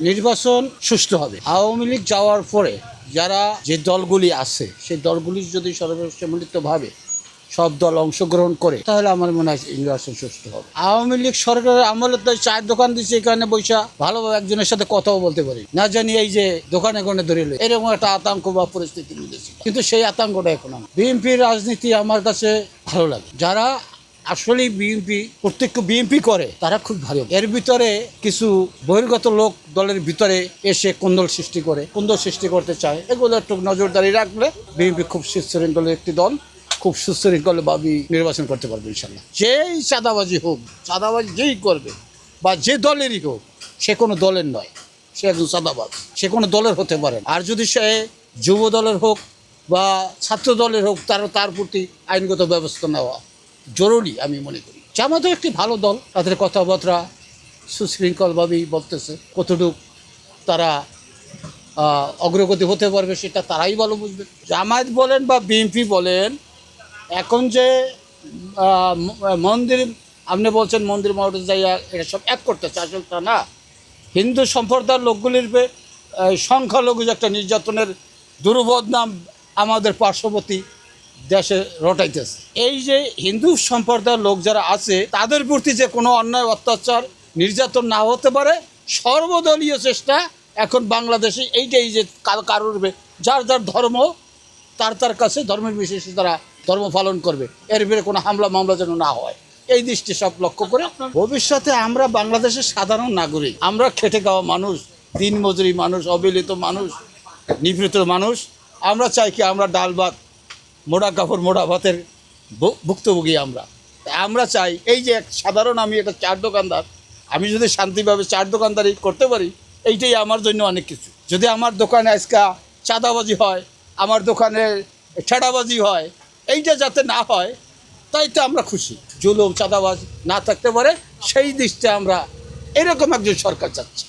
নির্বাচন সুষ্ঠু হবে। আওয়ামী লীগ যাওয়ার পরে যারা যে দলগুলি আছে, সেই দলগুলি যদি সর্বসম্মিলিতভাবে সব দল অংশগ্রহণ করে, তাহলে আমার মনে হয় নির্বাচন সুষ্ঠু হবে। আওয়ামী লীগ সরকারের আমলে তো চায়ের দোকান দিচ্ছে এখানে বৈশা, ভালোভাবে একজনের সাথে কথাও বলতে পারি। না জানি এই যে দোকানে কোনে ধরে লই, এরকম একটা আতঙ্ক বা পরিস্থিতি কিন্তু সেই আতঙ্কটা এখন বিএনপির রাজনীতি আমার কাছে ভালো লাগে। যারা আসলে বিএনপি প্রত্যেক বিএনপি করে। তারা খুব ভালো। এর ভিতরে কিছু বহির্গত লোক দলের ভিতরে এসে কোন্দল সৃষ্টি করে কোন্দল সৃষ্টি করতে চায়। এগুলো একটু নজরদারি রাখলে বিএনপি খুব সুশৃঙ্খল একটি দল খুব সুশৃঙ্খলভাবে নির্বাচন করতে পারবে ইনশাল্লাহ যেই চাঁদাবাজি হোক চাঁদাবাজি যেই করবে বা যে দলেরই হোক সে কোনো দলের নয়। সে একজন চাঁদাবাজ সে কোনো দলের হতে পারে না। আর যদি সে যুব দলের হোক বা ছাত্র দলের হোক তার তার প্রতি আইনগত ব্যবস্থা নেওয়া। জরুরি, আমি মনে করি। জামাতও একটি ভালো দল, তাদের কথাবার্তা সুশৃঙ্খলভাবেই বলতেছে, কতটুক তারা অগ্রগতি হতে পারবে সেটা তারাই ভালো বুঝবে। জামায়াত বলেন বা বিএনপি বলেন, এখন যে মন্দির, আপনি বলছেন মন্দির মহড়ে যাইয়া এটা সব এক করতেছে, আসলে তা না। হিন্দু সম্প্রদায়ের লোকগুলির সংখ্যালঘু যে একটা নির্যাতনের দুর্বোধ নাম আমাদের পার্শ্ববর্তী দেশে রটাইতেছে। এই যে হিন্দু সম্প্রদায়ের লোক যারা আছে, তাদের প্রতি যে কোনো অন্যায়, অত্যাচার, নির্যাতন না হতে পারে, সর্বদলীয় চেষ্টা এখন বাংলাদেশে এইটাই যে কারোর যার যার ধর্ম, তার তার কাছে ধর্মের বিশেষে তারা ধর্ম পালন করবে। এর ভিতরে কোনো হামলা মামলা যেন না হয়। এই দৃষ্টি সব লক্ষ্য করে ভবিষ্যতে আমরা বাংলাদেশের সাধারণ নাগরিক, আমরা খেটে খাওয়া মানুষ দিন মজুরি মানুষ অবিলিত মানুষ নিভৃত মানুষ, আমরা চাই কি আমরা ডাল, ভাত মোড়া কাপড়, মোড়া ভাতের ভুক্তভোগী আমরা। আমরা চাই এই যে এক সাধারণ আমি একটা চার দোকানদার, আমি যদি শান্তিভাবে চার দোকানদারি করতে পারি, এইটাই আমার জন্য অনেক কিছু। যদি আমার দোকানে আজকা চাঁদাবাজি হয়, আমার দোকানে ছেঁড়াবাজি হয়, এইটা যাতে না হয়, তাই তো আমরা খুশি। জুলুম, চাঁদাবাজ না থাকতে পারে, সেই দৃষ্টি আমরা এরকম একজন সরকার চাচ্ছি।